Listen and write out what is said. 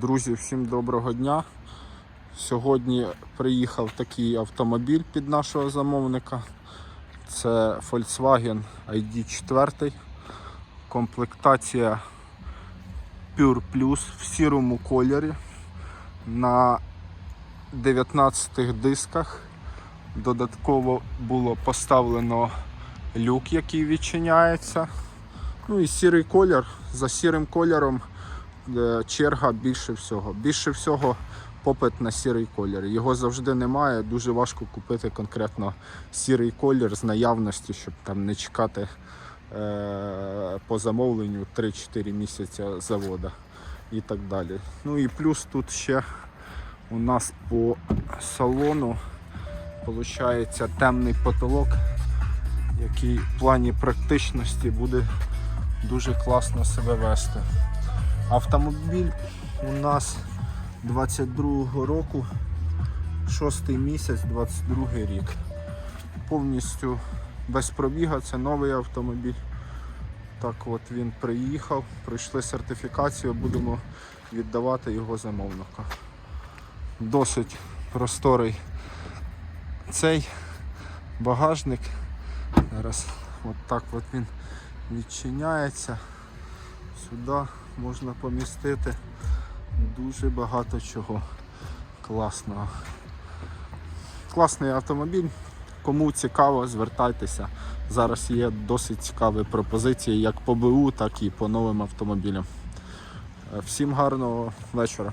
Друзі, всім доброго дня. Сьогодні приїхав такий автомобіль під нашого замовника. Це Volkswagen ID4. Комплектація Pure Plus в сірому кольорі на 19 дисках. Додатково було поставлено люк, який відчиняється. Ну і сірий колір. За сірим кольором черга більше всього. Більше всього попит на сірий колір. Його завжди немає. Дуже важко купити конкретно сірий колір з наявності, щоб там не чекати е, по замовленню 3-4 місяці завода і так далі. Ну і плюс тут ще у нас по салону виходить темний потолок, який в плані практичності буде дуже класно себе вести. Автомобіль у нас 22-го року, 6 місяць, 22 рік. Повністю без пробіга, це новий автомобіль. Так от він приїхав, пройшли сертифікацію, будемо віддавати його замовнику. Досить просторий цей багажник. Зараз от так от він відчиняється. Сюди можна помістити дуже багато чого класного. Класний автомобіль. Кому цікаво, звертайтеся. Зараз є досить цікаві пропозиції як по БУ, так і по новим автомобілям. Всім гарного вечора.